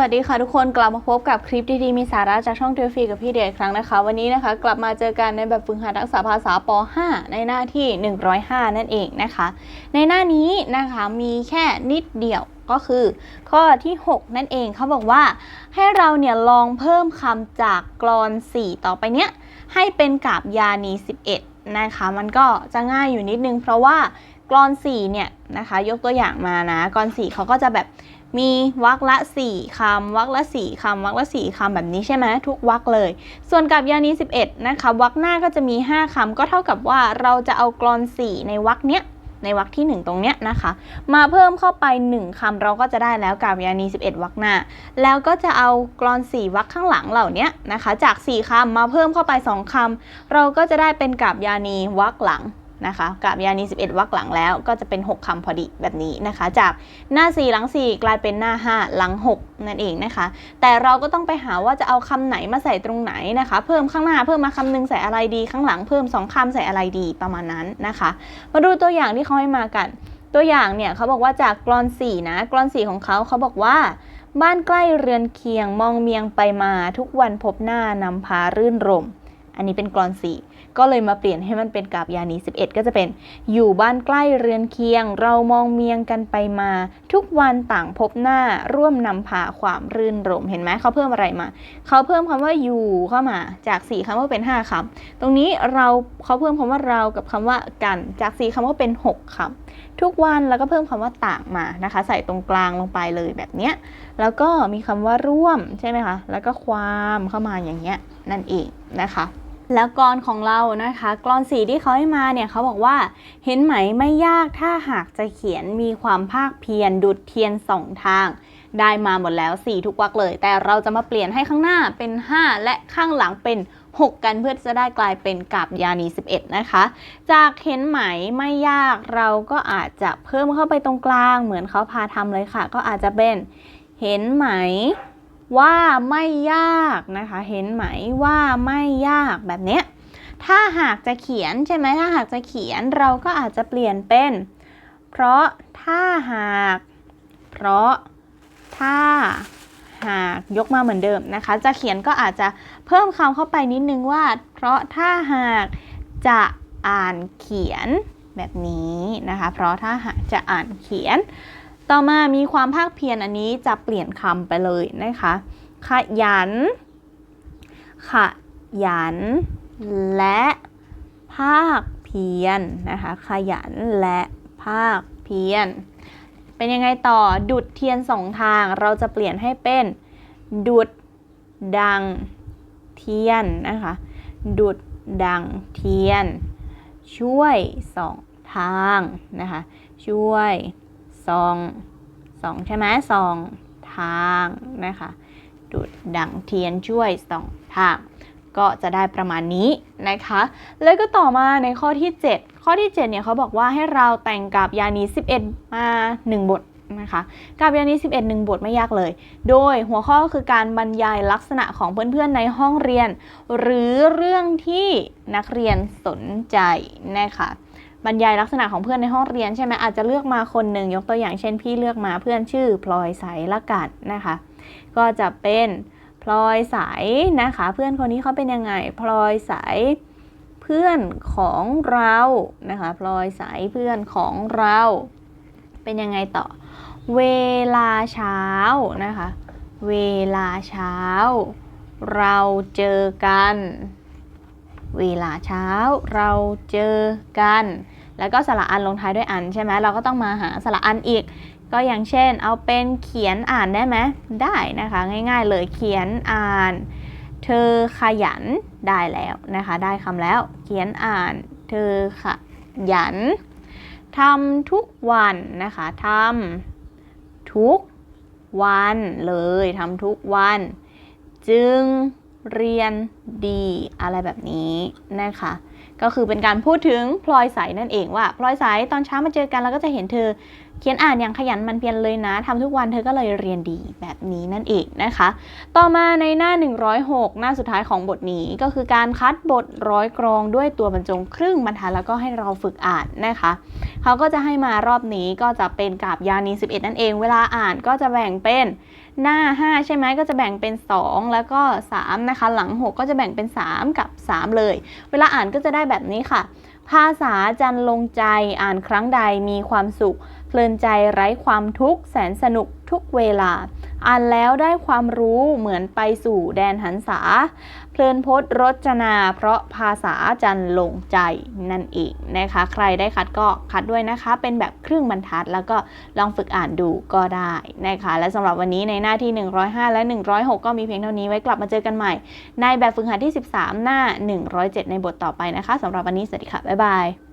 วัสดีค่ะทุกคนกลับมาพบกับคลิปดีๆ มีสาระจากช่องเทวฟีกับพี่เดียอีกครั้งนะคะ วันนี้นะคะ กลับมาเจอกันในแบบฝึกหัดทักษะภาษาป .5 ในหน้าที่ 105 นั่นเองนะคะ ในหน้านี้นะคะมีแค่นิดเดียวก็คือข้อที่ 6 นั่นเองเขาบอกว่า ให้เราเนี่ยลองเพิ่มคำจากกรอน 4 ต่อไปเนี้ยให้เป็นกาบยานี 11 นะคะมันก็จะง่ายอยู่นิดนึงเพราะว่ากรอน 4 เนี่ยนะคะยกตัวอย่างมานะกรอน 4เขาก็จะแบบ มีวรรคละ 4คำวรรคละ 4คำวรรคละ 4คำแบบนี้ใช่ไหมทุกวรรคเลย ส่วนกับยานี 11 นะคะวรรคหน้าก็จะมี 5คำก็เท่ากับว่าเราจะเอากรอน 4 ในวรรคเนี้ยในวรรคที่ 1 ตรงเนี้ยนะคะ มาเพิ่มเข้าไป 1คำเราก็จะได้แล้วกับยานี 11วรรคหน้า แล้วก็จะเอากรอน 4วรรคข้างหลังเหล่านี้นะคะ จาก 4คำมาเพิ่มเข้าไป 2คำเราก็จะได้เป็นกับยานีวรรคหลัง นะคะกับยานี 11วรรคหลังแล้วก็จะเป็น 6คำพอดีแบบนี้นะคะ จากหน้า 4 หลัง 4 กลายเป็นหน้า 5 หลัง 6 นั่นเองนะคะ แต่เราก็ต้องไปหาว่าจะเอาคำไหนมาใส่ตรงไหนนะคะ เพิ่มข้างหน้าเพิ่มมาคำหนึงใส่อะไรดี ข้างหลังเพิ่ม 2คำใส่อะไรดีประมาณนั้นนะคะ มาดูตัวอย่างที่เขาให้มากัน ตัวอย่างเนี่ยเขาบอกว่าจากกรอน4นะกรอน4ของเขาเขาบอกว่าบ้านใกล้เรือนเคียงมองเมียงไปมาทุกวันพบหน้านำพารื่นรม อันนี้เป็นกรอน4 ก็เลยมาเปลี่ยนให้มันเป็นกาบยานี 11 ก็จะเป็น อยู่บ้านใกล้เรือนเคียง เรามองเมียงกันไปมา ทุกวันต่างพบหน้าร่วมนำพาความรื่นรมเห็นไหมเขาเพิ่มอะไรมา เขาเพิ่มคำว่าอยู่เข้ามาจาก 4คำว่าเป็น 5คำตรงนี้เราเขาเพิ่มคำว่าเรากับคำว่ากัน จาก 4คำว่าเป็น 6คำทุกวันแล้วก็เพิ่มคำว่าต่างมานะคะ ใส่ตรงกลางลงไปเลยแบบเนี้ยแล้วก็มีคำว่าร่วมใช่ไหมคะแล้วก็ความเข้ามาอย่างเงี้ยนั่นเองนะคะ แล้วกรอนของเรานะคะกรอนสีที่เขาให้มาเนี่ยเขาบอกว่าเห็นไหมไม่ยากถ้าหากจะเขียนมีความภาคเพียรดุดเทียนสองทาง ได้มาหมดแล้ว 4 ทุกวรรคเลย แต่เราจะมาเปลี่ยนให้ข้างหน้าเป็น 5 และข้างหลังเป็น 6 กันเพื่อจะได้กลายเป็นกาบยานี 11 นะคะ จากเห็นไหมไม่ยากเราก็อาจจะเพิ่มเข้าไปตรงกลางเหมือนเขาพาทำเลยค่ะ ก็อาจจะเป็นเห็นไหม ว่าไม่ยากนะคะ เห็นไหมว่าไม่ยากแบบเนี้ย ถ้าหากจะเขียนใช่ไหมถ้าหากจะเขียนเราก็อาจจะเปลี่ยนเป็น เพราะถ้าหาก เพราะถ้าหากยกมาเหมือนเดิมนะคะ จะเขียนก็อาจจะเพิ่มคำเข้าไปนิดนึงว่า เพราะถ้าหากจะอ่านเขียนแบบนี้นะคะ เพราะถ้าหากจะอ่านเขียน ต่อมามีความภาคเพียรอันนี้จะเปลี่ยนคำไปเลยนะคะ ขยัน ขยัน และภาคเพียรนนะคะ ขยันและภาคเพียร เป็นยังไงต่อ ดุดเทียนสองทาง เราจะเปลี่ยนให้เป็น ดุดดังเทียนนะคะ ดุดดังเทียน ช่วยสองทางนะคะ ช่วย สองสองใช่ไหมสองทางนะคะดูดดังเทียนช่วยสองทางก็จะได้ประมาณนี้นะคะ แล้วก็ต่อมาในข้อที่ 7 ข้อที่ 7 เนี่ยเขาบอกว่าให้เราแต่งกับยานี 11 มา 1 บทนะคะ กับยานี 11 1 บทไม่ยากเลย โดยหัวข้อคือการบรรยายลักษณะของเพื่อนๆในห้องเรียน หรือเรื่องที่นักเรียนสนใจนะคะ บรรยายลักษณะของเพื่อนในห้องเรียนใช่ไหมอาจจะเลือกมาคนหนึ่งยกตัวอย่างเช่นพี่เลือกมาเพื่อนชื่อพลอยสายละกัดนะคะ ก็จะเป็นพลอยสายนะคะ เพื่อนคนนี้เขาเป็นยังไงพลอยสายเพื่อนของเรานะคะพลอยสายเพื่อนของเรา เป็นยังไงต่อ เวลาเช้านะคะ เวลาเช้า เราเจอกัน เวลาเช้าเราเจอกัน แล้วก็สระอันลงท้ายด้วยอันใช่ไหมเราก็ต้องมาหาสระอันอีก ก็อย่างเช่น เอาเป็นเขียนอ่านได้ไหมได้นะคะ ง่ายๆเลยเขียนอ่าน เธอขยันได้แล้วนะคะ ได้คำแล้วเขียนอ่าน เธอขยันทำทุกวันนะคะทำทุกวันเลยทำทุกวัน จึง เรียนดี อะไรแบบนี้นะคะ ก็คือเป็นการพูดถึงพลอยใสนั่นเองว่าพลอยใสตอนเช้ามาเจอกันเราก็จะเห็นเธอเขียนอ่านอย่างขยันมันเพียรเลยนะทำทุกวันเธอก็เลยเรียนดีแบบนี้นั่นเองนะคะ ต่อมาในหน้า 106 หน้าสุดท้ายของบทนี้ก็คือการคัดบทร้อยกรองด้วยตัวบรรจงครึ่งบรรทัดแล้วก็ให้เราฝึกอ่านนะคะเขาก็จะให้มารอบนี้ก็จะเป็นกาบยานี 11 นั่นเอง เวลาอ่านก็จะแบ่งเป็นหน้า 5 ใช่ไหมก็จะแบ่งเป็น 2 แล้วก็ 3 นะคะ หลัง 6 ก็จะแบ่งเป็น 3 กับ 3 เลย เวลาอ่านก็จะได้แบบนี้ค่ะ ภาษาจันลงใจอ่านครั้งใดมีความสุข เพลินใจไร้ความทุกข์แสนสนุก ทุกเวลา อ่านแล้วได้ความรู้เหมือนไปสู่แดนหันษา เพลินพจน์รจนา เพราะภาษาจันลงใจนั่นเองนะคะ ใครได้คัดก็คัดด้วยนะคะ เป็นแบบครึ่งบรรทัด แล้วก็ลองฝึกอ่านดูก็ได้นะคะ และสำหรับวันนี้ในหน้าที่ 105 และ 106 ก็มีเพียงเท่านี้ไว้กลับมาเจอกันใหม่ ในแบบฝึกหัดที่ 13 หน้า 107 ในบทต่อไปนะคะสำหรับวันนี้สวัสดีค่ะบ๊ายบาย